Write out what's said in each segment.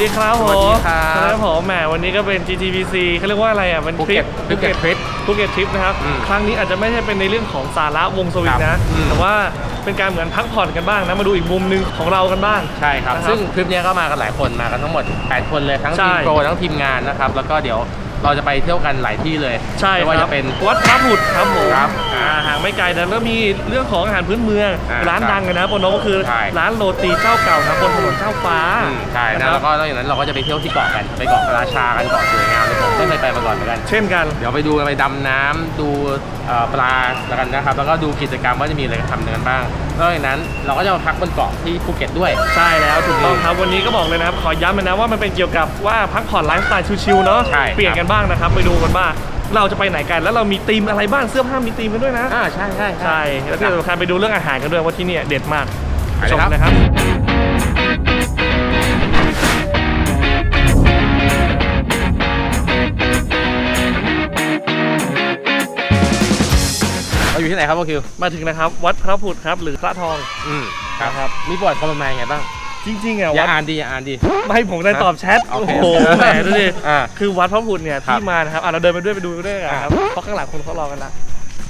ดีครับผสวัสดีมครับครับผมแหมวันนี้ก็เป็น GTPC เขาเรียกว่าอะไรอะเป็นภูเก็ตภูเก็ตภูเก็ต Trip ภูเก็ตทริปนะครับ อืมครั้งนี้อาจจะไม่ใช่เป็นในเรื่องของสาระวงสวิงครันะ บอืม แต่ว่าเป็นการเหมือนพักผ่อนกันบ้างนะ มาดูอีกมุมหนึงของเรากันบ้าง ใช่ครับ นะครับซึ่งคลิปเนี้ยก็มากันหลายคนมากันทั้งหมด 8 คนเลยทั้งใช่ ทีมโปรทั้งทีมงานนะครับ แล้วก็เดี๋ยวเราจะไปเที่ยวกันหลายที่เลยใช่ไม่คว่ารัจะบเป็น วัดพระผุดครับผมครับอ่า ห่างไม่ไกลนะแล้วมีเรื่องของอาหารพื้นเมือง อ่าร้านใช่ดังเลยนะบนโน้ตก็คือใช่ ร้านโรตีเจ้าเก่านะบนถนนเจ้าฟ้าอืมใช่นะนะครับแล้วก็นอกจากนั้นเราก็จะไปเที่ยวที่เกาะกันไปเกาะราชากันเกาะสวยงามเลยผมไม่เคยไปมาก่อนเหมือนกัน เช่นกัน เดี๋ยวไปดูไปดำน้ำดูเอ่อปลาแล้วกันนะครับ แล้วก็ดูกิจกรรมว่าจะมีอะไรทำกันบ้างนอกจากนั้นเราก็จะมาพักบนเกาะที่ภูเก็ตด้วย ใช่แล้วถูกต้องครับวันนี้ก็บอกเลยนะครับ ขอย้ำเลยนะว่ามันเป็นเกี่ยวกับว่าพักผ่อนไลฟ์สไตล์ชิลๆเนาะใช่ครับ เปลี่ยนกันบ้างนะครับ ไปดูกันบ้าง เราจะไปไหนกัน แล้วเรามีธีมอะไรบ้างเสื้อผ้ามีธีมกันด้วยนะ อ่าใช่ใช่ใช่ แล้วที่สำคัญไปดูเรื่องอาหารกันด้วยว่าที่เนี่ยเด็ดมากไปเลยชมครับ เลยครับ เราอยู่ที่ไหนครับพ่อคิว มาถึงนะครับ วัดพระพุทธครับ หรือพระทอง อืมครับครับมีประวัติความเป็นมายังไงบ้าง จริงๆอะอย่าวัดอ่านดีอย่าอ่านดี ไม่ให้ผมได้ตอบแชทโอโอ้เคโหแหมดูดิอ่าคือวัดพระพุทธเนี่ยครับที่มานะครับอะเราเดินไปด้วยไปดูด้วยกันครับอ่าเพราะข้างหลังคนเขารอกันละ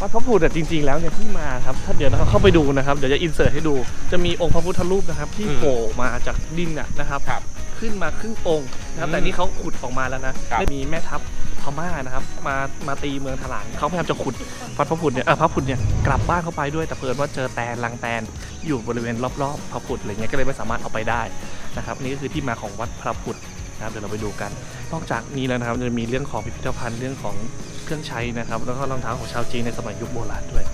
วัดพระพุทธเนี่ยจริง ๆแล้วเนี่ยที่มาครับถ้าเดี๋ยวเราเข้าไปดูนะครับเดี๋ยวจะอินเสิร์ตให้ดู จะมีองค์พระพุทธรูปนะครับ ที่อืมโผล่มาจากดินน่ะนะครับ ครับขึ้นมาครึ่งองค์นะครับอืมแต่นี่เขาขุดออกมาแล้วนะครับมีแม่ทัพ พม่านะครับ มามาตีเมืองถลางเขาพยายามจะขุดวัดพระพุทธเนี่ยเออพระพุทธเนี่ยกลับบ้านเข้าไปด้วยแต่เพิ่นว่าเจอแตนลังแตนอยู่บริเวณรอบๆพระพุทธอะไรเงี้ยก็เลยไม่สามารถเอาไปได้นะครับนี่ก็คือที่มาของวัดพระพุทธนะครับเดี๋ยวเราไปดูกัน นอกจากนี้แล้วนะครับจะมีเรื่องของพิพิธภัณฑ์เรื่องของเครื่องใช้นะครับ แล้วก็รองเท้าของชาวจีนในสมัยยุคโบราณด้วย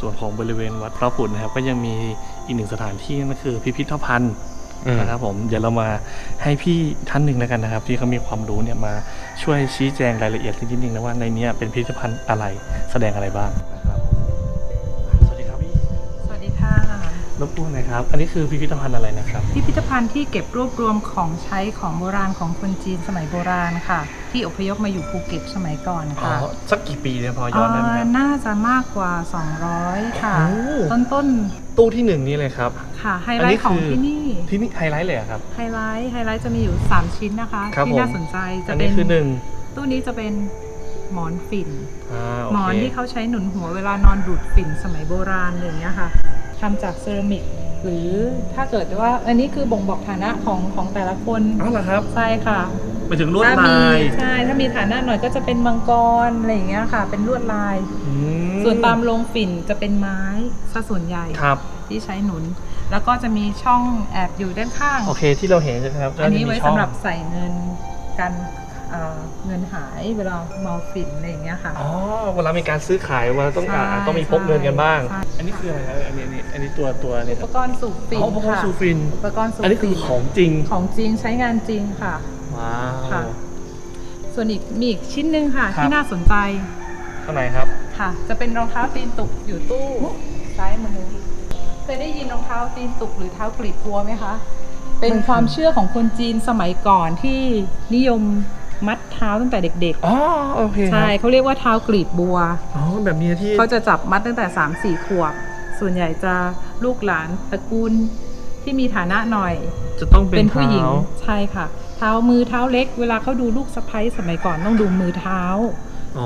ส่วนของบริเวณวัดพระพุทธนะครับก็ยังมีอีกหนึ่งสถานที่นั่นก็คือพิพิธภัณฑ์อืมนะครับผมเดี๋ยวเรามาให้พี่ท่านหนึ่งแล้วกันนะครับ ที่เขามีความรู้เนี่ยมาช่วยชี้แจงรายละเอียดนิดนึงนะว่าในเนี้ยเป็นพิพิธภัณฑ์อะไรแสดงอะไรบ้าง รบกวนหนะครับ อันนี้คือพิพิธภัณฑ์อะไรนะครับ พิพิธภัณฑ์ที่เก็บรวบรวมของใช้ของโบราณของคนจีนสมัยโบราณค่ะ ที่อพยพมาอยู่ภูเก็ตสมัยก่อนอ๋อค่ะสักกี่ปีเนี่ยพอย้อนได้ไหมครับ เอ่อน่าจะมากกว่า 200 ค่ะ โอ้ ต้นต้นตู้ที่หนึ่งนี่เลยครับ ๆค่ะไฮอันไลนี้ท์ของคือที่นี่ที่นี่ไฮไลท์เลยเหรอครับ ไฮไลท์ไฮไลท์จะมีอยู่ 3 ชิ้นนะคะ ครับที่ผมน่าสนใจจะอันเป็นี้นคือหนึ่งตู้นี้จะเป็นหมอนฝิ่น อ่าโอหมอนเคที่เขาใช้หนุนหัวเวลานอนดูดฝิ่นสมัยโบราณอย่างเงี้ยค่ะ ทำจากเซรามิกหรือถ้าเกิดว่าอันนี้คือบ่งบอกฐานะของของแต่ละคนอ๋อเหรอครับใช่ค่ะไปถึงลวดถ้าลามียใช่ถ้ามีฐานะหน่อยก็จะเป็นมังกรอะไรอย่างเงี้ยค่ะ เป็นลวดลายอืมส่วนตามโรงฝิ่นจะเป็นไม้ซะส่วนใหญ่ครับ ที่ใช้หนุน แล้วก็จะมีช่องแอบอยู่ด้านข้าง โอเคที่เราเห็นใช่ไหมครับอันนี้ไว้ก็จะมีช่องสำหรับใส่เงินกันเอ่อเงินหายเวลาเมาฝิ่นอะไรอย่างเงี้ยค่ะ อ๋อเวลามีการซื้อขายว่าต้องใช่อ่าต้องมีพกเงินกันบ้าง ใช่ อันนี้คืออะไรครับอันนี้อันนี้อันนี้ตัวตัวเนี่ยอุปกรณ์สูบฝิ่นอ๋ออุปกรณ์ค่ะสูบฟิน อุปกรณ์สูบอันนี้คือฝิ่นของจริง ของจริงใช้งานจริงค่ะ ว้าวค่ะส่วนอีกมีอีกชิ้นหนึ่งค่ะ ครับ ที่น่าสนใจข้างในครับ ค่ะ จะเป็นรองเท้าตีนตุกอยู่ตู้ซ้ายมือเคยได้ยินรองเท้าตีนตุกหรือเท้ากลีบบัวไหมคะ เป็นความเชื่อของคนจีนสมัยก่อนที่นิยม มัดเท้าตั้งแต่เด็กอ๋อโอเคๆ ครับใช่เขาเรียกว่าเท้ากลีบบัว อ๋อแบบนี้ที่เขาจะจับมัดตั้งแต่ 3 4 ขวบ ส่วนใหญ่จะลูกหลานตระกูลที่มีฐานะหน่อยจะต้องเป็เป็นนผู้หญิง เท้าใช่ค่ะ เท้ามือเท้าเล็ก เวลาเขาดูลูกสะใภ้สมัยก่อนต้องดูมือเท้า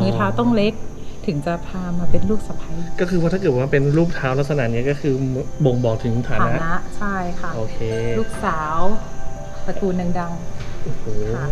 มือเท้าต้องเล็ก ถึงจะพามาเป็นลูกสะใภ้ก็คือว่าถ้าเกิดว่าเป็นรูปเท้าลักษณะนี้ก็คือบ่งบอกถึงฐาฐานะ นะใช่ค่ะ โอเคลูกสาวตระกูลดัง โอ้โหค่ะ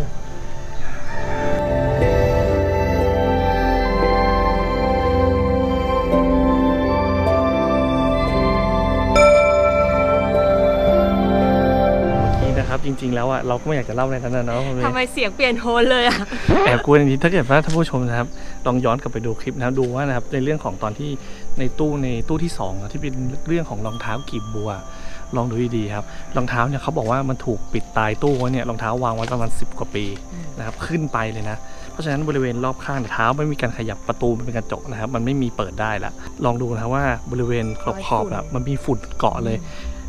จริงๆแล้วอะเราก็ไม่อยากจะเล่าในนั้นนะเนาะคุณเมย์ทำไมเสียงเปลี่ยนโทนเลยอะแอบกลัวอย่างนี้ถ้าเกิดว่าท่านผู้ชมนะครับลองย้อนกลับไปดูคลิปนะครับดูว่านะครับในเรื่องของตอนที่ในตู้ในตู้ที่สองอะที่เป็นเรื่องของรองเท้ากีบบัว ลองดูดีๆครับรองเท้าเนี่ยเขาบอกว่ามันถูกปิดตายตู้ไว้เนี่ยรองเท้าวางไว้ประมาณ10 กว่าปีนะครับขึ้นไปเลยนะ เพราะฉะนั้นบริเวณรอบข้างเท้าไม่มีการขยับประตูมันเป็นกระจกนะครับ มันไม่มีเปิดได้ละลองดูนะครับว่าบริเวณขอบขอบๆอะมันมีฝุ่นเกาะเลย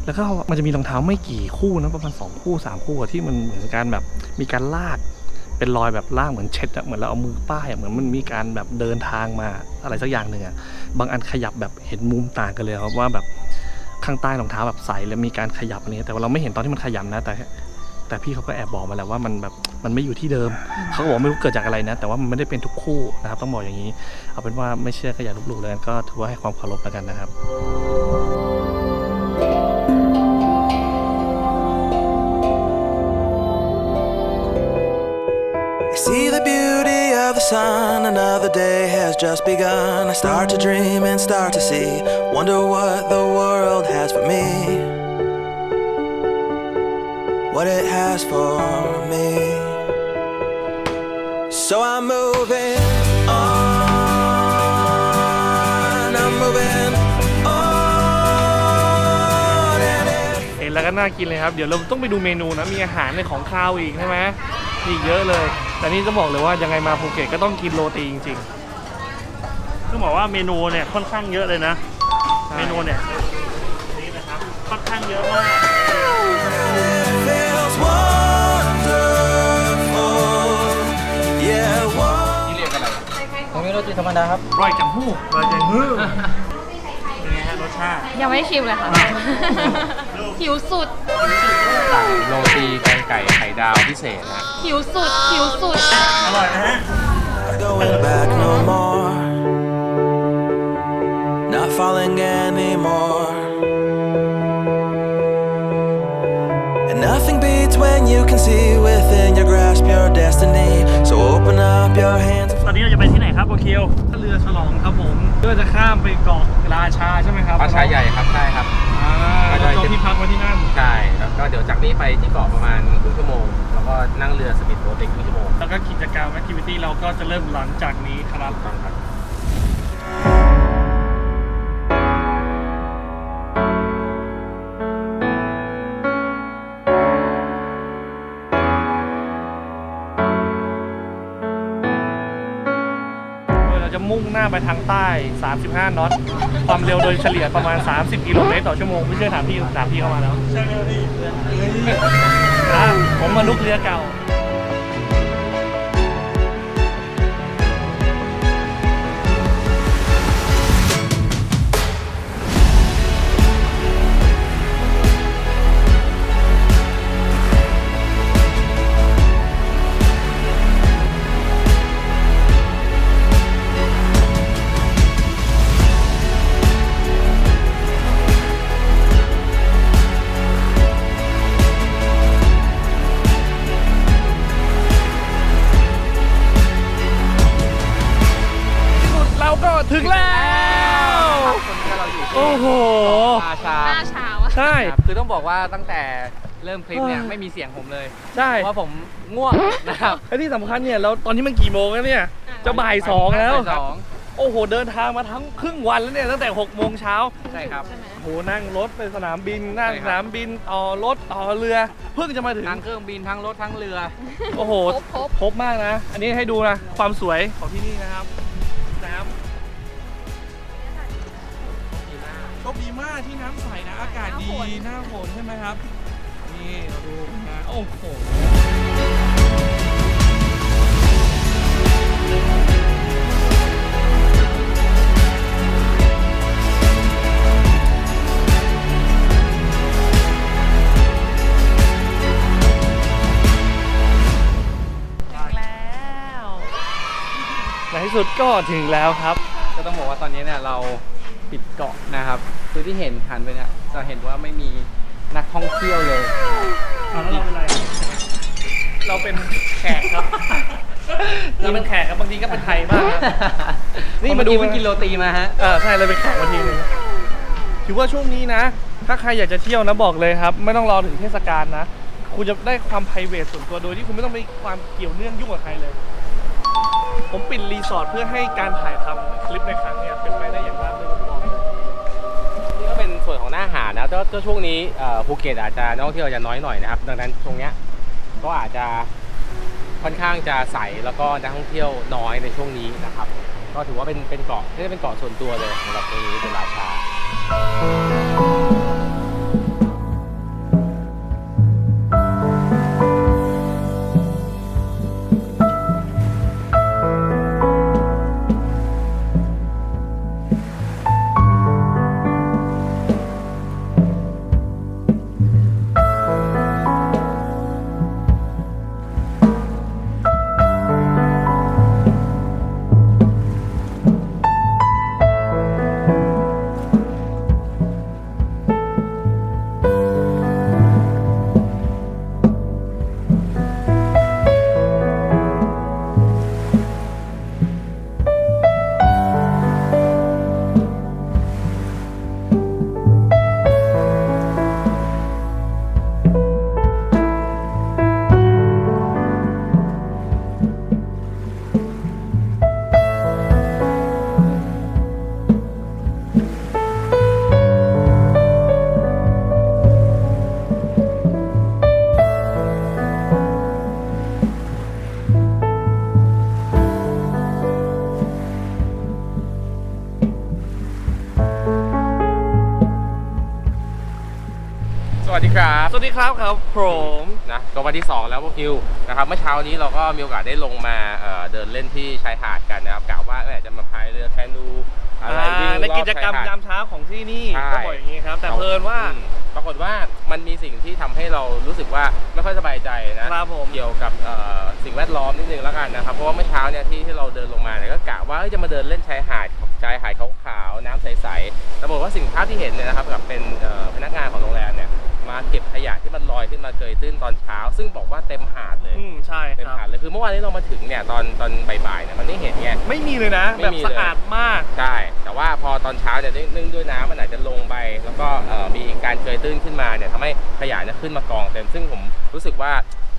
แล้วก็มันจะมีรองเท้าไม่กี่คู่นะประมาณ2คู่3คู่อะที่มันเหมือนการแบบมีการลากเป็นรอยแบบลากเหมือนเช็ดอะเหมือนเราเอามือป้ายอะเหมือนมันมีการแบบเดินทางมาอะไรสักอย่างหนึ่งอะบางอันขยับแบบเห็นมุมต่างกันเลยครับว่าแบบ ข้างใต้รองเท้าแบบใสแล้วมีการขยับอะไรเงี้ยแต่ว่าเราไม่เห็นตอนที่มันขยับนะแต่ แต่พี่เขาก็แอบบอกมาแล้วว่ามันแบบมันไม่อยู่ที่เดิม เขาก็บอกไม่รู้เกิดจากอะไรนะ แต่ว่ามันไม่ได้เป็นทุกคู่นะครับ ต้องบอกอย่างนี้ เอาเป็นว่าไม่เชื่อก็อย่าลบหลู่เลยก็ถือว่าให้ความเคารพแล้วกันนะครับ sun, another day has just begun. I start to dream and start to see, wonder what the world has for me. What it has for me. So I'm moving on, I'm moving on, and if เห็นแล้วก็น่ากินเลยครับ เดี๋ยวเราต้องไปดูเมนูนะ มีอาหารในของข้าวอีกใช่ไหมอีกเยอะเลย แต่นี่จะบอกเลยว่ายังไงมาภูเก็ตก็ต้องกินโรตีจริงต้องบอกว่าเมนูเนี่ยค่อนข้างเยอะเลยนะเมนูเนี่ยนี่นะครับค่อนข้างเยอะมาก feels wonderful. Yeah, wonderful. นี่เรียกอะไรร่อยจังหู้ร่อยจังหู้เป็นไงฮะรสชาติ ยังไม่ได้ชิมเลยค่ะ หิวสุดสั่งโรตีแกงไก่ไข่ดาวพิเศษนะ หิวสุดหิวสุด อร่อยนะฮะ Not going back no more. Not falling anymore. And nothing beats when you can see within your grasp your destiny. So open up your hands. ตอนนี้เราจะไปที่ไหนครับโอคิวๆเรือฉลองครับผมเพื่อจะข้ามไปเกาะราชาใช่ไหมครับปลาชายใหญ่ครับใช่ครับ อ่าเราจองที่พักไว้ที่นั่น ใช่แล้วก็เดี๋ยวจากนี้ไปที่เกาะประมาณครึ่งชั่วโมง แล้วก็นั่งเรือสปีดโบ๊ทอีกครึ่งชั่วโมง แล้วก็กิจกรรมแอคทิวิตี้เราก็จะเริ่มหลังจากนี้ครับ ถูกต้องครับาไปทางใต้ 35 น็อต ความเร็วโดยเฉลี่ยประมาณ 30 กิโลเมตรต่อชั่วโมงไม่เชื่อถามพี่ถามพี่เข้ามาแล้วใช่ไหมพี่นะผมมาลุกเรือเก่าเรา ว่าตั้งแต่เริ่มคลิปเนี่ยเออไม่มีเสียงผมเลยใช่เพราะว่าผมง่วงนะครับและที่สำคัญเนี่ยเราตอนนี้มันกี่โมงแล้วเนี่ยจะบ่ายสองแล้ว บ่ายสองโอ้โห เดินทางมาทั้งครึ่งวันแล้วเนี่ยตั้งแต่6โมงเช้าใช่ครับโหนั่งรถไปสนามบินนั่งใช่สครับนามบินต่อรถต่อเรือ เพิ่งจะมาถึง ทั้งเครื่องบินทั้งรถทั้งเรือ โอ้โหครบครบ ครบมากนะ อันนี้ให้ดูนะ ความสวยของที่นี่นะครับ โชคดีมากที่น้ำใสนะอากาศดีหน้าฝนใช่ไหมครับ นี่เราดูนะโอ้โหถึงแล้วในที่สุดก็ถึงแล้วครับ ก็ต้องบอกว่าตอนนี้เนี่ยเรา ปิดเกาะนะครับ คือที่เห็นหันไปเนี่ยจะเห็นว่าไม่มีนักท่องเที่ยวเลย เอาแล้วเราเป็นไรเราเป็นแขกครับ เราเป็นแขกครับบางทีก็เป็นไทยบ้างครับนี่นี่มามาดูดูเพิ่งกินโรตีมาฮะ เออใช่เราเป็นแขกมาทีนึงถือว่าช่วงนี้นะ ถ้าใครอยากจะเที่ยวนะบอกเลยครับ ไม่ต้องรอถึงเทศกาลนะ คุณจะได้ความ p r i v a t ส่วนตัวโดยที่คุณไม่ต้องมีความเกี่ยวเนื่องยุ่งกับใครเลย ผมปิดรีสอร์ทเพื่อให้การถ่ายทำคลิปในครั้งเนี้ยเป็นไปได้อย่างราบรื่นนี่ก็เป็นส่ วนของหน้าหาดนะก็ช่วงนี้ภูเก็ตอาจจะนักท่องเที่ยวจะน้อยหน่อยนะครับ ดังนั้นตรงเนี้ยก็อาจจะค่อนข้างจะใสแล้วก็นักท่องเที่ยวน้อยในช่วงนี้นะครับ ก็ถือว่าเป็นเป็นเกาะที่เป็นเกาะส่วนตัวเลยสำหรับตรงนี้เป็นราชา สวัสดีครับ สวัสดีครับครับผมนะก็วันที่ 2 แล้วพวกคิวนะครับเมื่อเช้านี้เราก็มีโอกาสได้ลงมาเอ่อเดินเล่นที่ชายหาดกันนะครับกะว่าเอยจะมาพายเรือแคนูอะไรวิ่งอ่าในรอบกิจกรรมชายหาดยามเช้าของที่นี่ใช่ ก็บอกอย่างนี้ครับ แต่เพลินว่า อืมปรากฏว่ามันมีสิ่งที่ทำให้เรารู้สึกว่าไม่ค่อยสบายใจนะครับผม เกี่ยวกับเอ่อสิ่งแวดล้อมนิดนึงแล้วกันนะครับเพราะว่าเมื่อเช้าเนี่ยที่ที่เราเดินลงมาเนี่ยก็กะว่าเอ้ยจะมาเดินเล่นชายหาดชายหาดขาวๆน้ำใสๆแต่บอกฏว่าสิ่งภาพที่เห็นเนี่ยนะครับกับเป็นเอ่อพนักงานของโรงแรมเนี่ย มาเก็บขยะที่มันลอยขึ้นมาเกยตื้นตอนเช้า ซึ่งบอกว่าเต็มหาดเลยอืมใช่เต็มครับ หาดเลยคือเมื่อวานนี้เรามาถึงเนี่ยตอนตอนบ่ายๆเนี่ยมันไม่เห็นไง ไม่มีเลยนะ ไม่แบบมีสะเลยอาดมาก ใช่แต่ว่าพอตอนเช้าเนี่ยเนื่องด้วยน้ำมันอาจจะลงไป แล้วก็เอ่อมีการเกยตื้นขึ้นมาเนี่ยทำให้ขยะเนี่ยขึ้นมากองเต็มซึ่งผมรู้สึกว่า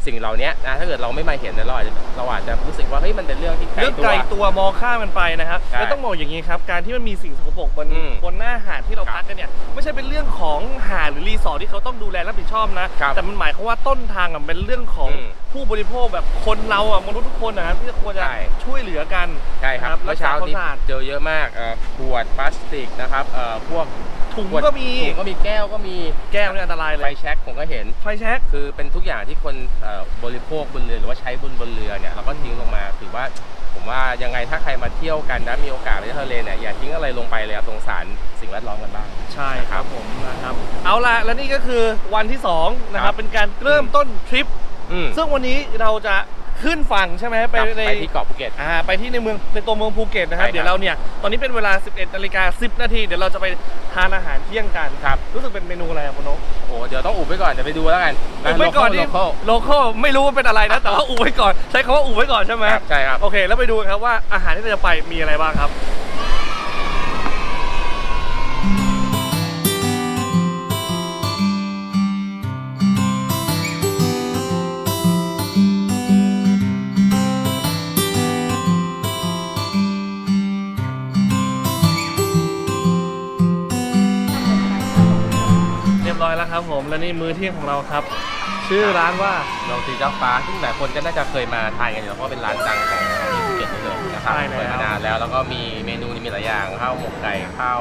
สิ่งเหล่านี้นะถ้าเกิดเราไม่มาเห็นเนี่ยเราอาจจะเราอาจจะรู้สึกว่าเฮ้ยมันเป็นเรื่องที่ไกลเรื่องตัไกลวตัวมองข้ามมันไปนะครับใช่แล้วต้องบอกอย่างนี้ครับ การที่มันมีสิ่งสกปรกบนอืมบนหน้าหาดที่เราครับพักกันเนี่ยไม่ใช่เป็นเรื่องของหาดหรือรีสอร์ทที่เขาต้องดูแลรับผิดชอบนะ ครับแต่มันหมายความว่าต้นทางอะมันเป็นเรื่องของอืมผู้บริโภคแบบคนเราอะมนุษย์ทุกคนนะครับที่ควรจะใช่ ช่วยเหลือกันใช่ครับนะเมื่อเช้านี้รักษความสะอาด เจอเยอะมากเอ่อขวดพลาสติกนะครับเอ่อพวก ถุงขวดก็มีถุงก็มีแก้วก็มีแก้วนี่อันตรายเลไฟยแช็กผมก็เห็น ไฟแช็กคือเป็นทุกอย่างที่คนเอ่อบริโภคบนเรือหรือว่าใช้บนบนเรือเนี่ยเราก็ทิ้งลงมาถือว่าผมว่ายังไงถ้าใครมาเที่ยวกันนะมีโอกาสไปที่ทะเลเนี่ยอย่าทิ้งอะไรลงไปเลยอะสงสารสิ่งแวดล้อมกันบ้างใช่นะคครัรับบผมนะครับเอาละและนี่ก็คือวันที่สองนะคครัรับบเป็นการเริ่มต้นทริปอืมซึ่งวันนี้เราจะ ขึ้นฝั่งใช่ไหมไปครับในไปที่เกาะภูเก็ต อ่าไปที่ในเมืองในตัวเมืองภูเก็ตนะครับ ใช่ครับเดี๋ยวเราเนี่ยตอนนี้เป็นเวลา 11นาฬิกา10 นาทีเดี๋ยวเราจะไปทานอาหารเที่ยงกันครับ รู้สึกเป็นเมนูอะไรอะคุณนกโอ้โหเดี๋ยวต้องอุบไว้ก่อนเดี๋ยวไปดูแล้วกันอุบไว้ก่อนโลที่คอลโลคอลไม่รู้ว่าเป็นอะไรนะแต่ว่าอุบไว้ก่อนใช้คำว่าอุบไว้ก่อนใช่ไหมครับใช่ครับ โอเค แล้วไปดูกันครับว่าอาหารที่เราจะไปมีอะไรบ้างครับ ครับผมและนี่มื้อเที่ยงของเราครับ ชื่อร้านว่าโรตีเจ้าฟ้าซึ่งหลายคนก็น่าจะเคยมาทานกันอยู่แล้วเพราะเป็นร้านดังของที่ภูเก็ตนี่เลยนะครับใช่แล้ว เปิดมานานแล้วแล้วก็มีเมนูนี่มีหลายอย่างข้าวหมกไก่ข้าว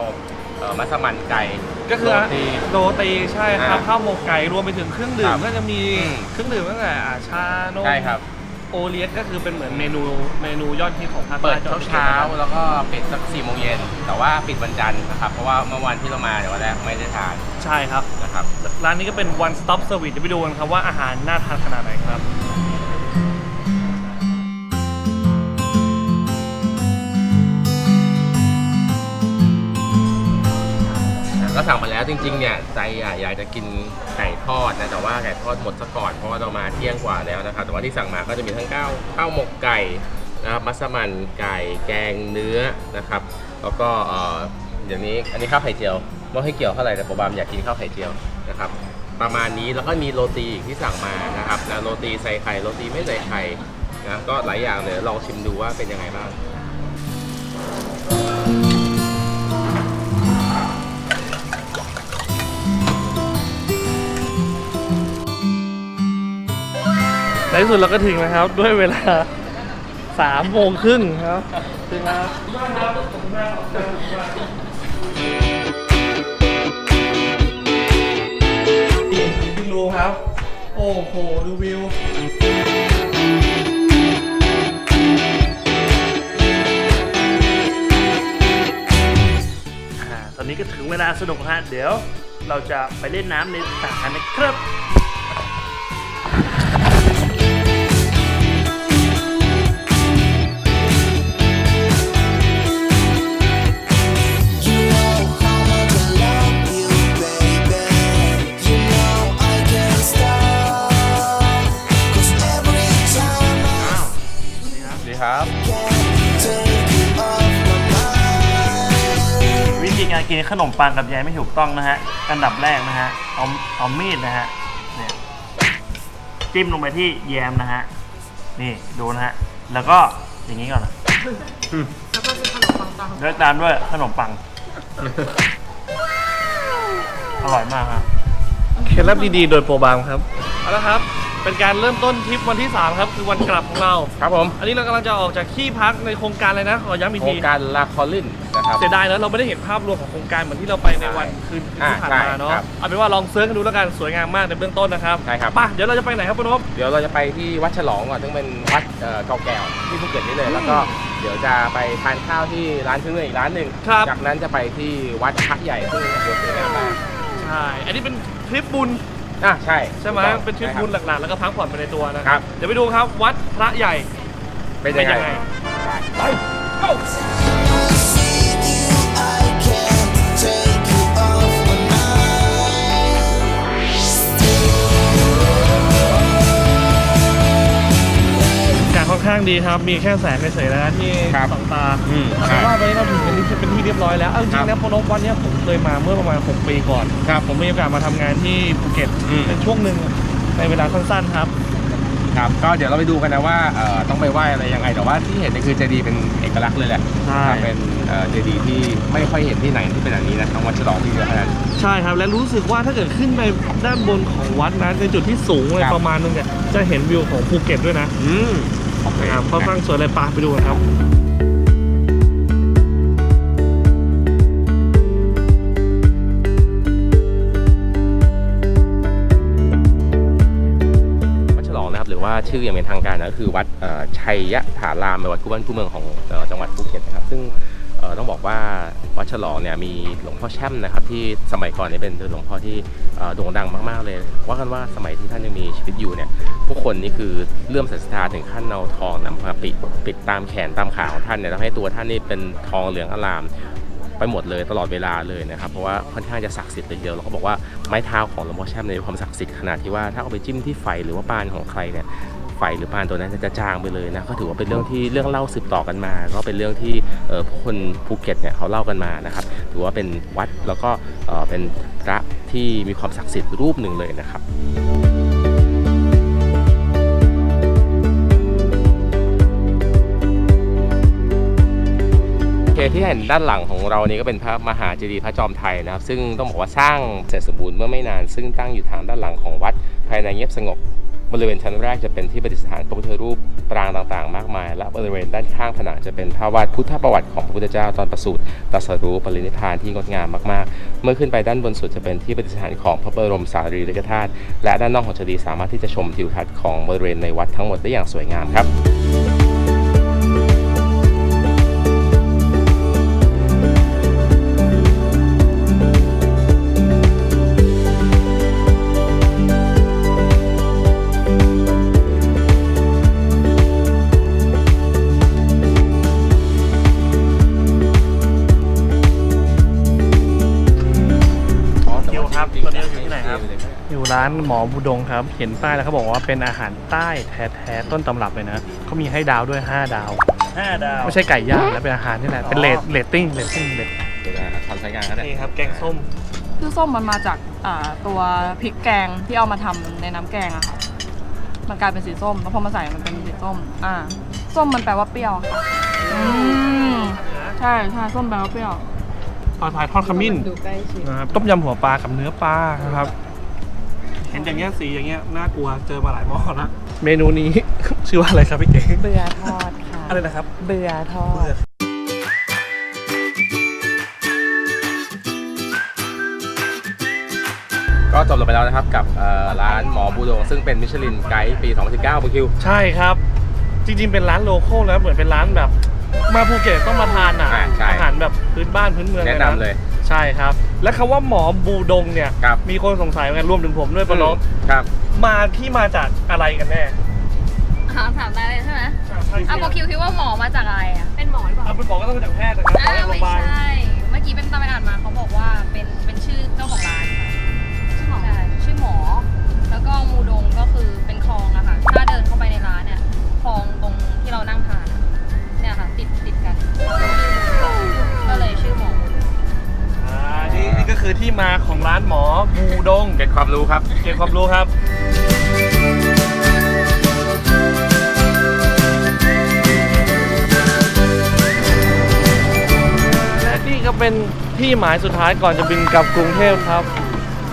เอ่อมัสมั่นไก่ก็คือโรตี โรตีใช่ครับอ่าข้าวหมกไก่รวมไปถึงเครื่องดื่คมรับก็จะมีอืม เครื่องดื่มตั้งแต่อ่าชานมใช่ครับ โอเลียสก็คือเป็นเหมือนเมนูเมนูยอดฮิตของภาคเปิดใต้เช้าเช้าๆแล้วก็ปิดสักสี่โมงเย็นแต่ว่าปิดวันจันทร์นะครับ เพราะว่าเมื่อวันที่เรามาเดี๋ยววันแรกไม่ได้ทานใช่ครับนะครับ ร้านนี้ก็เป็น one stop service เดี๋ยวไปดูกันครับว่าอาหารน่าทานขนาดไหนครับ ก็สั่งมาแล้วจริงๆเนี่ยใจอะอยากจะกินไก่ทอดนะแต่ว่าไก่ทอดหมดซะก่อนเพราะว่าเรามาเที่ยงกว่าแล้วนะครับแต่ว่าที่สั่งมาก็จะมีทั้งข้าวข้าวหมกไก่นะครับมัสมั่นไก่แกงเนื้อนะครับ แล้วก็เอ่อย่างนี้อันนี้ข้าวไข่เจียวไม่ให้เกี่ยวเท่าไหร่แต่ผมบามอยากกินข้าวไข่เจียวนะครับประมาณนี้แล้วก็มีโรตีอีกที่สั่งมานะครับนะโรตีใส่ไข่โรตีไม่ใส่ไข่นะก็หลายอย่างเลยลองชิมดูว่าเป็นยังไงบ้าง ในที่สุดเราก็ถึงนะครับด้วยเวลาสามโมงครึ่งครับถึงแล้วพี่ลุงครับ โอ้โห ดูวิว อ่า ตอนนี้ก็ถึงเวลาสนุกฮะ เดี๋ยวเราจะไปเล่นน้ำในสระกันนะครับ การกินขนมปังกับยายไม่ถูกต้องนะฮะอันดับแรกนะฮะเอาเอามีดนะฮะเนี่ยจิ้มลงไปที่แยมนะฮะนี่ดูนะฮะแล้วก็อย่างนี้ก่อนนะแล้วตามด้วยขนมปังอร่อยมากครับเคล็ดลับดีๆ โดยโปรบางครับ เอาละครับ เป็นการเริ่มต้นทริปวันที่ 3 ครับ คือวันกลับของเรา ครับผม อันนี้เรากำลังจะออกจากที่พักในโครงการเลยนะขอย้ำอีกโครทีงการลาคอลินนะครับ เสียดายนะเราไม่ได้เห็นภาพรวมของโครงการเหมือนที่เราไปในวันคืนที่ผ่านมาเนาะอ่าใช่ครับเอาเป็นว่าลองเซิร์ชกันดูแล้วกันสวยงามมากในเบื้องต้นนะครับใช่ครับ ไป่ะเดี๋ยวเราจะไปไหนครับคุณนพ เดี๋ยวเราจะไปที่วัดฉลองก่อนซึ่งเป็นวัดเอ่อเก่าแก่ที่ภูเก็ตนี่เลย แล้วก็เดี๋ยวจะไปทานข้าวที่ร้านเครื่องเงินอีกร้านหนึ่งครับ จากนั้นจะไปที่วัดพระใหญ่ซึ่งสวยงามมาก ใช่ อันนี้เป็นทริปบุญ อะใช่ใช่ไหมถูกต้องเป็นทริปใช่คบุบญหลักๆ แล้วก็พักผ่อนไปในตัวนะคครัรับ เดี๋ยวไปดูครับวัดพระใหญ่เป็นเป็นยัยังงไงไง ไป See ข้างดีครับ มีแค่แสงเฉยๆนะที่ครับสองตาอืมเอาเป็นว่าตอนนี้เราถึงเป็นที่เป็นที่เรียบร้อยแล้วเอาจริงๆครันะบพอนพวันเนี้ยผมเคยมาเมื่อประมาณ 6 ปีก่อน ครับผมมีโอกาสมาทำงานที่ภูเก็ตอืม เป็นช่วงหนึ่งในเวลาสั้นๆครับ ครับก็เดี๋ยวเราไปดูกันนะว่าเอ่อต้องไปไหว้อะไรยังไงแต่ว่าที่เห็นเนี่ยคือเจดีย์เป็นเอกลักษณ์เลยแหละใช่ ครับเป็นเอ่อเจดีย์ที่ไม่ค่อยเห็นที่ไหนที่เป็นแบบนี้นะทั้งวัดฉลองที่เดียวเท่านั้น ใช่ครับและรู้สึกว่าถ้าเกิดขึ้นไปด้านบนของวัดนะในจุดที่สูงเลยครับ ประมาณนึงเนี่ยจะเห็นวิวของภูเก็ตด้วยนะ อืมโอเค นะครับค่อนข้างสวยเลยปาไปดูกันครับวัดฉลองนะครับหรือว่าชื่ออย่างเป็นทางการนะก็คือวัดชัยยะฐารามเป็นวัดคู่บ้านคู่เมืองของจังหวัดภูเก็ตนะครับ ซึ่ง ต้องบอกว่าวัดฉลองเนี่ยมีหลวงพ่อแช่มนะครับที่สมัยก่อนเนี่ยเป็นหลวงพ่อที่โด่งดังมากๆเลยว่ากันว่าสมัยที่ท่านยังมีชีวิตอยู่เนี่ยผู้คนนี่คือเลื่อมศรัทธาถึงขั้นเอาทองนำมาปิดปิดตามแขนตามขาของท่านเนี่ยทำให้ตัวท่านนี่เป็นทองเหลืองอลามไปหมดเลยตลอดเวลาเลยนะครับเพราะว่าค่อนข้างจะศักดิ์สิทธิ์เลยเดียวเราก็บอกว่าไม้เท้าของหลวงพ่อแช่มเนี่ยมีความศักดิ์สิทธิ์ขนาดที่ว่าถ้าเอาไปจิ้มที่ไฟหรือว่าปานของใครเนี่ย ฟหรือปานตัวนั้นจะจางไปเลยนะก็ถือว่าเป็นเรื่องที่เรื่องเล่าสืบต่อกันมา ก็เป็นเรื่องที่คนภูเก็ตเนี่ยเขาเล่ากันมานะครับถือว่าเป็นวัดแล้วก็เป็นพระที่มีความศักดิ์สิทธิ์รูปหนึ่งเลยนะครับโอเคที่เห็นด้านหลังของเรานี้ก็เป็นพระมหาเจดีย์พระจอมไทยนะครับ ซึ่งต้องบอกว่าสร้างเสร็จสมบูรณ์เมื่อไม่นาน ซึ่งตั้งอยู่ทางด้านหลังของวัดภายในเงียบสงบ บริเวณชั้นแรกจะเป็นที่ประดิษฐานพระพุทธรูปปรางต่างๆ มากมาย และบริเวณด้านข้างผนังจะเป็นภาพวาดพุทธประวัติของพระพุทธเจ้าตอนประสูติตรัสรู้ปรินิพานที่งดงามมากๆ เมื่อขึ้นไปด้านบนสุดจะเป็นที่ประดิษฐานของพระบรมสารีริกธาตุและด้านนอกของเจดีย์สามารถที่จะชมทิวทัศน์ของบริเวณในวัดทั้งหมดได้อย่างสวยงามครับานหมอบูดงครับ เห็นป้ายแล้วเขาบอกว่าเป็นอาหารใต้แท้ๆต้นตำรับเลยนะเขามีให้ดาวด้วย 5 ดาว ห้าดาว ไม่ใช่ไก่ย่างนะเป็นอาหารนี่แหละเป็นอ๋อเลตเลตติ้งเลตติ้งเลตเดี๋ยวนะทำใช้งานก็ได้นี่ครับ แกงส้ม คือส้มมันมาจากอ่าตัวพริกแกงที่เอามาทำในน้ำแกงอะค่ะ มันกลายเป็นสีส้มแล้วพอมาใส่มันเป็นสีส้ม อ่า ส้มมันแปลว่าเปรี้ยวค่ะอืมใช่ใช่ส้มแปลว่าเปรี้ยว ปลาพายทอดขมิ้นดูใกล้ชิด นะครับต้มยำหัวปลากับเนื้อปลานะครับ เห็นอย่างเงี้ยสีอย่างเงี้ยน่ากลัวเจอมาหลายหม้อแล้วเมนูนี้ ชื่อว่าอะไรครับพี่เก๋เบื่อทอดค่ะอะไรนะครับเบื่อทอดก็จบลงไปแล้วนะครับกับเอ่อร้านหมอบูโดงซึ่งเป็นมิชลินไกด์ปี 2019คุณคิว ใช่ครับ จริง ๆ เป็นร้านโลโก้แล้วเหมือนเป็นร้านแบบ มาภูเก็ตต้องมาทานอะอ่าใช่ อาหารแบบพื้นบ้านพื้นเมืองแนะนำเลย ใช่ครับ และคำว่าหมอบูดงเนี่ย ครับ มีคนสงสัยเหมือนกันรวมถึงผมด้วยปะน้องครับ มาที่มาจากอะไรกันแน่ถามถามได้เลยใช่ไหมใช่อะโมคิวคิดว่าหมอมาจากอะไรอะเป็นหมอหรือเปล่าเอาเป็นบอกก็ต้องมาจากแพทย์นะครับอ่าจากโรงพไม่ยาบาลใช่ เมื่อกี้เป็นตามไปอ่านมาเขาบอกว่าเป็นเป็นชื่อเจ้าของร้านค่ะชื่อหมอใช่ชื่อหมอ แล้วก็มูดงก็คือเป็นคลองอะค่ะ ถ้าเดินเข้าไปในร้านเนี่ยคลองตรงที่เรานั่งทานอะเนี่ยค่ะ ติดติดกัน นี่นี่ก็คือที่มาของร้านหมอบูดงเก็บความรู้ครับเก็บความรู้ครับ และนี่ก็เป็นที่หมายสุดท้ายก่อนจะบินกลับกรุงเทพครับ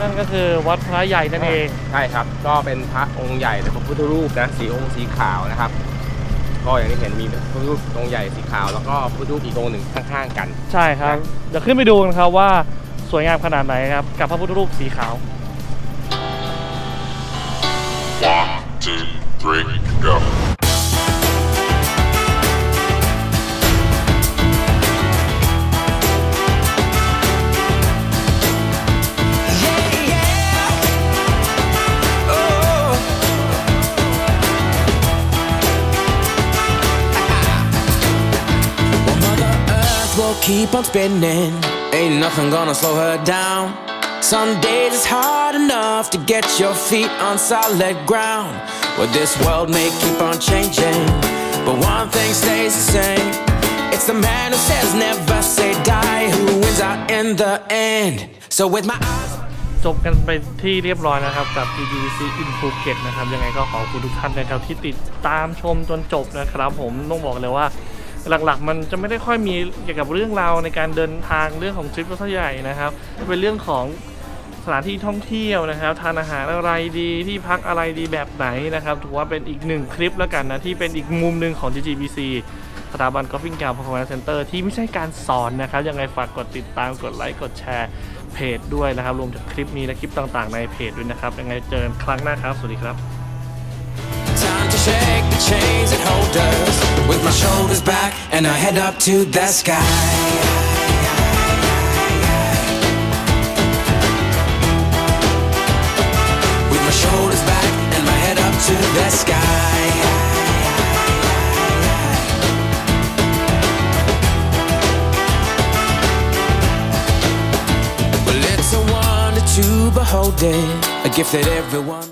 นั่นก็คือวัดพระใหญ่นั่นเองใช่ครับ ก็เป็นพระองค์ใหญ่แต่พระพุทธรูปนะสีองค์สีขาวนะครับ ก็อย่างที่เห็นมีพระพุทธรูปองค์ใหญ่สีขาวแล้วก็พระพุทธรูปอีกองค์หนึ่งข้างๆกัน ใช่ครับ เดี๋ยวขึ้นไปดูกันครับว่า สวยงามขนาดไหนครับ กับพระพุทธรูปสีขาว One, two, three, go. Yeah, yeah. Oh. Well, Mother Earth will keep on spinning. Ain't nothing gonna slow her down. Some days it's hard enough to get your feet on solid ground. Well, this world may keep on changing, but one thing stays the same. It's the man who says never say die who wins out in the end. So with my eyes. จบกันไปที่เรียบร้อยนะครับ กับ GGC in Phuket นะครับ ยังไงก็ขอบคุณทุกท่านนะครับที่ติดตามชมจนจบนะครับ ผมต้องบอกเลยว่า หลักๆ มันจะไม่ได้ค่อยมีเกี่ยวกับเรื่องราวในการเดินทางเรื่องของทริปรถใหญ่นะครับเป็นเรื่องของสถานที่ท่องเที่ยวนะครับทานอาหารอะไรดีที่พักอะไรดีแบบไหนนะครับถือว่าเป็นอีกหนึ่งคลิปแล้วกันนะที่เป็นอีกมุมหนึ่งของ GGBC สถาบันกอล์ฟฟิ้งกาวพัฒนาเซ็นเตอร์ที่ไม่ใช่การสอนนะครับยังไงฝากกดติดตามกดไลค์กดแชร์เพจด้วยนะครับ รวมถึงคลิปนี้และคลิปต่างๆในเพจด้วยนะครับยังไงเจอกันครั้งหน้าครับ สวัสดีครับ shake the chains that hold us. With my shoulders back and I head up to the sky. With my shoulders back and my head up to the sky. Well, it's a wonder to behold it A gift that everyone